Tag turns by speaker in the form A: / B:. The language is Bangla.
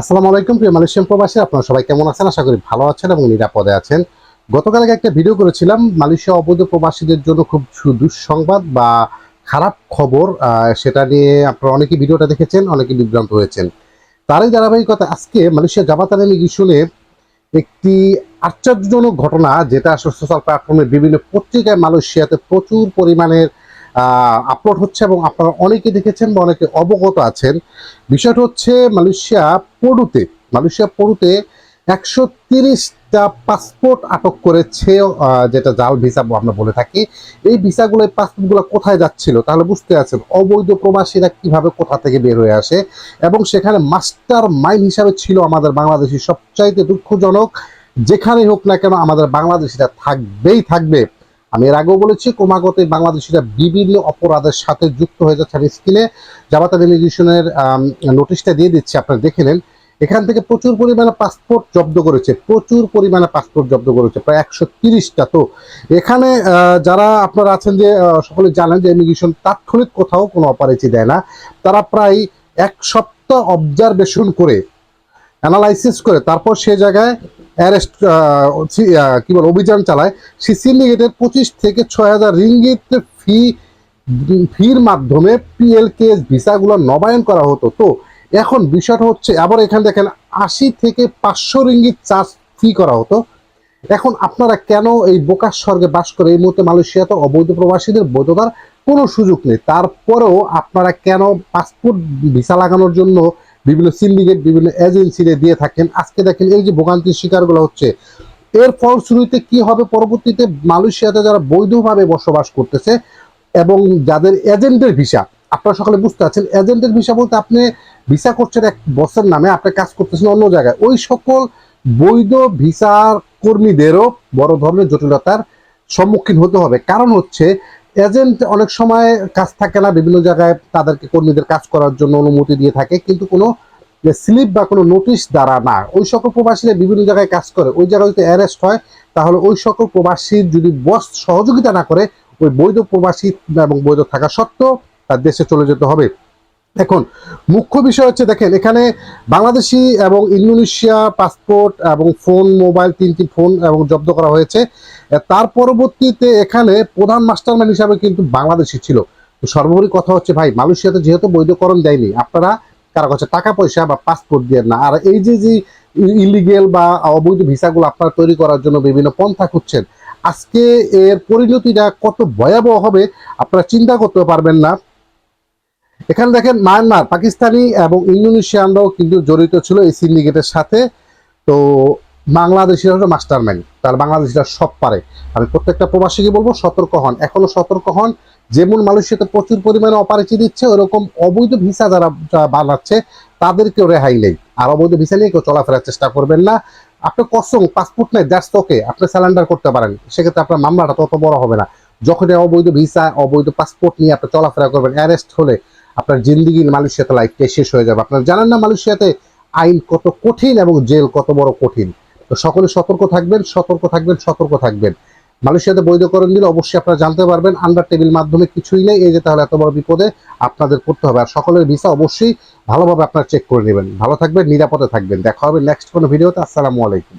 A: আসসালামু আলাইকুম, প্রিয় মালয়েশিয়ান প্রবাসী, আপনারা সবাই কেমন আছেন? আশা করি ভালো আছেন এবং নিরাপদে আছেন। গতকাল আগে একটা ভিডিও করেছিলাম, মালয়েশিয়া অবৈধ প্রবাসীদের জন্য খুব দুঃসংবাদ বা খারাপ খবর সেটা নিয়ে আপনারা অনেকে ভিডিওটা দেখেছেন অনেকে বিভ্রান্ত হয়েছেন। তারই ধারাবাহিকতা, আজকে মালয়েশিয়া জামাতান ইস্যুনে একটি আশ্চর্যজনক ঘটনা, যেটা সোশ্যাল প্ল্যাটফর্মে বিভিন্ন পত্রিকায় মালয়েশিয়াতে প্রচুর পরিমাণের আপলোড হচ্ছে এবং আপনারা অনেকে দেখেছেন বা অনেকে অবগত আছেন। বিষয়টা হচ্ছে মালয়েশিয়া পড়ুতে মালয়েশিয়া পড়ুতে একশো তিরিশটা পাসপোর্ট আটক করেছে যেটা জাল ভিসা আমরা বলে থাকি। এই ভিসাগুলো এই পাসপোর্টগুলো কোথায় যাচ্ছিল তাহলে বুঝতে আছেন। অবৈধ প্রবাসীরা কীভাবে কোথা থেকে বের হয়ে আসে এবং সেখানে মাস্টার মাইন্ড হিসাবে ছিল আমাদের বাংলাদেশি সবচাইতে দুঃখজনক। যেখানেই হোক না কেন আমাদের বাংলাদেশিরা থাকবেই থাকবে। আমি এর আগেও বলেছি, ক্রমাগত বাংলাদেশিরা বিভিন্ন অপরাধের সাথে যুক্ত হয়ে যাচ্ছে আমি স্ক্রিনে জামাতা রেলিগেশনের নোটিশটা দিয়ে দিচ্ছি, আপনারা দেখে নেন। এখান থেকে প্রচুর পরিমাণে পাসপোর্ট জব্দ করেছে, প্রচুর পরিমাণে পাসপোর্ট জব্দ করেছে, প্রায় একশো তিরিশটা। তো এখানে যারা আপনারা আছেন যে সকলে জানেন যে ইমিগ্রেশন তাৎক্ষণিক কোথাও কোনো অপারেচি দেয় না। তারা প্রায় এক সপ্তাহ অবজারভেশন করে, অ্যানালাইসিস করে, তারপর সে জায়গায় অ্যারেস্ট কি বল, অভিযান চালায়। সে সিন্ডিকেটের পঁচিশ থেকে ছয় হাজার রিঙ্গিত ফি ফির মাধ্যমে পিএলকেএস ভিসাগুলো নবায়ন করা হতো। তো এখন বিষয়টা হচ্ছে, আবার এখানে দেখেন, আশি থেকে পাঁচশো রিঙ্গিত চার্জ ফি করা হতো। এখন আপনারা কেন এই বোকার স্বর্গে বাস করে? এই মুহূর্তে মালয়েশিয়াতে অবৈধ প্রবাসীদের বৈধতার কোনো সুযোগ নেই। তারপরেও আপনারা কেন পাসপোর্ট ভিসা লাগানোর জন্য বিভিন্ন সিন্ডিকেট বিভিন্ন এজেন্সিরে দিয়ে থাকেন। আজকে দেখেন এই যে ভোগান্তির শিকারগুলো হচ্ছে এর ফলশ্রুতিতে কি হবে? পরবর্তীতে মালয়েশিয়াতে যারা বৈধভাবে বসবাস করতেছে এবং যাদের এজেন্টের ভিসা আপনারা সকালে বুঝতে পারছেন এজেন্টের ভিসা বলতে আপনি ভিসা করছেন এক বসের নামে, আপনি কাজ করতেছেন অন্য জায়গায়। ওই সকল বৈধ ভিসার কর্মীদেরও বড় ধরনের জটিলতার সম্মুখীন হতে হবে। কারণ হচ্ছে এজেন্ট অনেক সময় কাজ থাকে না, বিভিন্ন জায়গায় তাদেরকে কর্মীদের কাজ করার জন্য অনুমতি দিয়ে থাকে, কিন্তু কোনো স্লিপ বা কোনো নোটিশ দ্বারা না। ওই সকল প্রবাসীরা বিভিন্ন জায়গায় কাজ করে, ওই জায়গায় যদি অ্যারেস্ট হয়, তাহলে ওই সকল প্রবাসীর যদি বস সহযোগিতা না করে, ওই বৈধ প্রবাসী এবং বৈধ থাকা সত্ত্বেও তার দেশে চলে যেতে হবে। এখন মুখ্য বিষয় হচ্ছে, দেখেন, এখানে বাংলাদেশি এবং ইন্দোনেশিয়া পাসপোর্ট এবং ফোন, মোবাইল তিনটি ফোন এবং জব্দ করা হয়েছে। তার পরবর্তীতে এখানে প্রধান মাস্টারম্যান হিসাবে কিন্তু বাংলাদেশি ছিল। সর্বোপরি কথা হচ্ছে, ভাই, মালয়েশিয়াতে যেহেতু বৈধকরণ দেয়নি, আপনারা কারও কাছে টাকা, পয়সা বা পাসপোর্ট দিয়ে না। আর এই যে যে ইলিগেল বা অবৈধ ভিসাগুলো আপনারা তৈরি করার জন্য বিভিন্ন পন্থা খুঁজছেন, আজকে এর পরিণতিটা কত ভয়াবহ হবে, আপনারা চিন্তা করতে পারবেন না। এখানে দেখেন মায়ানমার, পাকিস্তানি এবং ইন্দোনেশিয়ানরাও কিন্তু জড়িত ছিল এই সিন্ডিকেটের সাথে। তো বাংলাদেশিরা হলো মাস্টারম্যান, তার বাংলাদেশিরা সব পারে। আমি প্রত্যেকটা প্রবাসীকে বলব, সতর্ক হন, এখনও সতর্ক হন। যেমন মালয়েশিয়াতে প্রচুর পরিমাণে অপারেচি দিচ্ছে, ওরকম অবৈধ ভিসা যারা বানাচ্ছে, তাদেরকেও রেহাই নেই। আর অবৈধ ভিসা নিয়ে কেউ চলাফেরার চেষ্টা করবেন না। আপনি কসম, পাসপোর্ট নেই, দ্যাটস ওকে, আপনি স্যালেন্ডার করতে পারেন। সেক্ষেত্রে আপনার মামলাটা তত বড় হবে না। যখন অবৈধ ভিসা, অবৈধ পাসপোর্ট নিয়ে আপনি চলাফেরা করবেন, অ্যারেস্ট হলে আপনার জিন্দিগি মালয়েশিয়াতে লাইফটাই শেষ হয়ে যাবে। আপনারা জানেন না মালয়েশিয়াতে আইন কত কঠিন এবং জেল কত বড় কঠিন। তো সকলে সতর্ক থাকবেন সতর্ক থাকবেন সতর্ক থাকবেন। মালয়েশিয়াতে বৈধকরণ দিলে অবশ্যই আপনারা জানতে পারবেন। আন্ডার টেবিল মাধ্যমে কিছুই নেই। এই যে তাহলে এত বড় বিপদে আপনাদের করতে হবে। আর সকলের ভিসা অবশ্যই ভালোভাবে আপনারা চেক করে নেবেন। ভালো থাকবেন, নিরাপদে থাকবেন। দেখা হবে নেক্সট কোনো ভিডিওতে আসসালামু আলাইকুম।